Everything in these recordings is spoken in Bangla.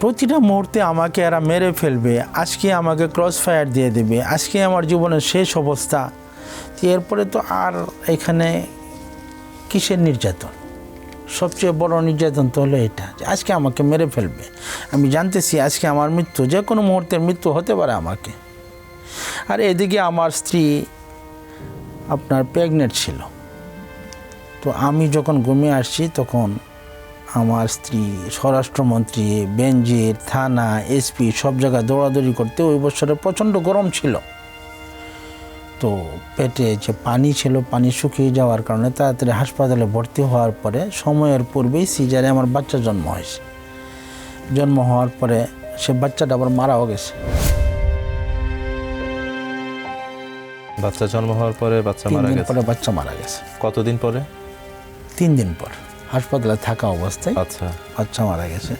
প্রতিটা মুহূর্তে আমাকে এরা মেরে ফেলবে, আজকে আমাকে ক্রস ফায়ার দিয়ে দেবে, আজকে আমার জীবনের শেষ অবস্থা। এরপরে তো আর এখানে কিসের নির্যাতন? সবচেয়ে বড় নির্যাতন তো হলো এটা, যে আজকে আমাকে মেরে ফেলবে। আমি জানতেছি আজকে আমার মৃত্যু, যে কোনো মুহূর্তের মৃত্যু হতে পারে আমাকে। আর এদিকে আমার স্ত্রী আপনার প্রেগনেন্ট ছিল। তো আমি যখন ঘুমিয়ে আসছি তখন আমার স্ত্রী স্বরাষ্ট্রমন্ত্রী বেঞ্জির থানা এসপি সব জায়গায় দৌড়াদৌড়ি করতে ওই বছরে প্রচণ্ড গরম ছিল। তো পেটে যে পানি ছিল পানি শুকিয়ে যাওয়ার কারণে তাড়াতাড়ি হাসপাতালে ভর্তি হওয়ার পরে সময়ের পূর্বেই সিজারে আমার বাচ্চা জন্ম হয়েছে। জন্ম হওয়ার পরে সে বাচ্চাটা আবার মারাও গেছে। বাচ্চা জন্ম হওয়ার পরে বাচ্চা মারা গেছে? পরে বাচ্চা মারা গেছে। কতদিন পরে? তিন দিন পর। হাসপাতালে থাকা অবস্থায় আচ্ছা। বাচ্চা মারা গেছে।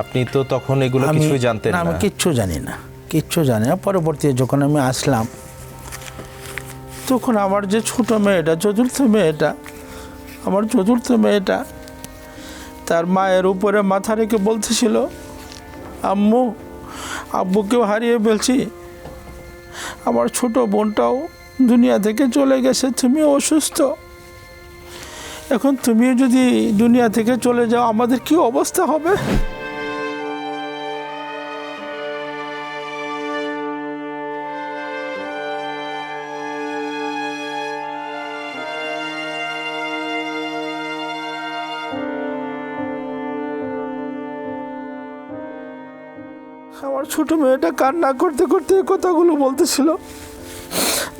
আপনি তো তখন এগুলো কিছুই জানতেন না আমি কিচ্ছু জানি না। কিচ্ছু জানি না। পরবর্তীতে যখন আমি আসলাম তখন আমার যে ছোট মেয়েটা চতুর্থ মেয়েটা আমার চতুর্থ মেয়েটা তার মায়ের উপরে মাথা রেখে বলতেছিল আম্মু আব্বুকেও হারিয়ে ফেলছি। আমার ছোট বোনটাও দুনিয়া থেকে চলে গেছে তুমিও অসুস্থ। এখন তুমিও যদি দুনিয়া থেকে চলে যাও, আমাদের কি অবস্থা হবে? আমার ছোট মেয়েটা কান্না করতে করতে কথাগুলো বলতেছিল।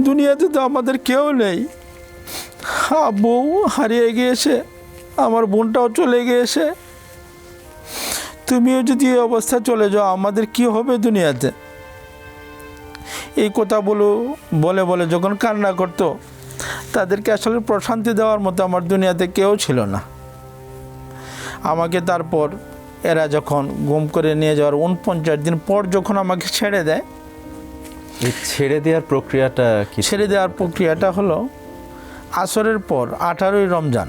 দুনিয়াতে তো আমাদের কেউ নেই। বউ হারিয়ে গিয়েছে আমার বোনটাও চলে গিয়েছে। তুমিও যদি এই অবস্থা চলে যাও আমাদের কি হবে দুনিয়াতে? এই কথাগুলো বলে বলে যখন কান্না করতো তাদেরকে আসলে প্রশান্তি দেওয়ার মতো আমার দুনিয়াতে কেউ ছিল না। আমাকে তারপর এরা যখন গুম করে নিয়ে যাওয়ার উনপঞ্চাশ দিন পর যখন আমাকে ছেড়ে দেয় এই ছেড়ে দেওয়ার প্রক্রিয়াটা কি ছেড়ে দেওয়ার প্রক্রিয়াটা হলো আসরের পর আঠারোই রমজান।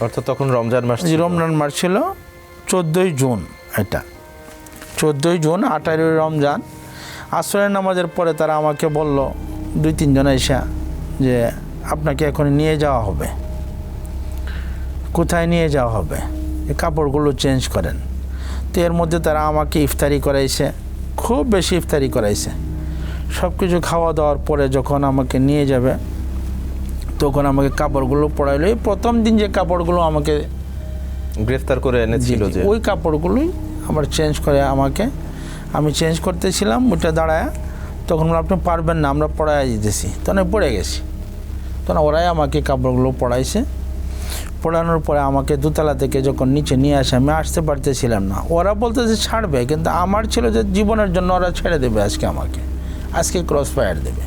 অর্থাৎ তখন রমজান মাস রমজান মাস ছিল চোদ্দোই জুন এটা। চোদ্দোই জুন আঠারোই রমজান। আসরের নামাজের পরে তারা আমাকে বলল দুই তিনজন এসা যে আপনাকে এখন নিয়ে যাওয়া হবে। কোথায় নিয়ে যাওয়া হবে? এই কাপড়গুলো চেঞ্জ করেন। তো এর মধ্যে তারা আমাকে ইফতারি করাইছে খুব বেশি ইফতারি করাইছে। সব কিছু খাওয়া দাওয়ার পরে যখন আমাকে নিয়ে যাবে তখন আমাকে কাপড়গুলো পরাইলো এই প্রথম দিন যে কাপড়গুলো আমাকে গ্রেফতার করে এনেছিল যে? ওই কাপড়গুলোই আবার চেঞ্জ করে আমাকে। আমি চেঞ্জ করতেছিলাম ওইটা দাঁড়ায়। তখন বলল, আপনি পারবেন না আমরা পড়ায় দিতেছি। তখন আমি পড়ে গেছি। তখন ওরাই আমাকে কাপড়গুলো পড়াইছে পড়ানোর পরে আমাকে দোতলা থেকে যখন নিচে নিয়ে আসে আমি আসতে পারতেছিলাম না। ওরা বলতেছে ছাড়বে কিন্তু আমার ছিল যে জীবনের জন্য ওরা ছেড়ে দেবে আজকে আমাকে। আজকে ক্রস ফায়ার দেবে।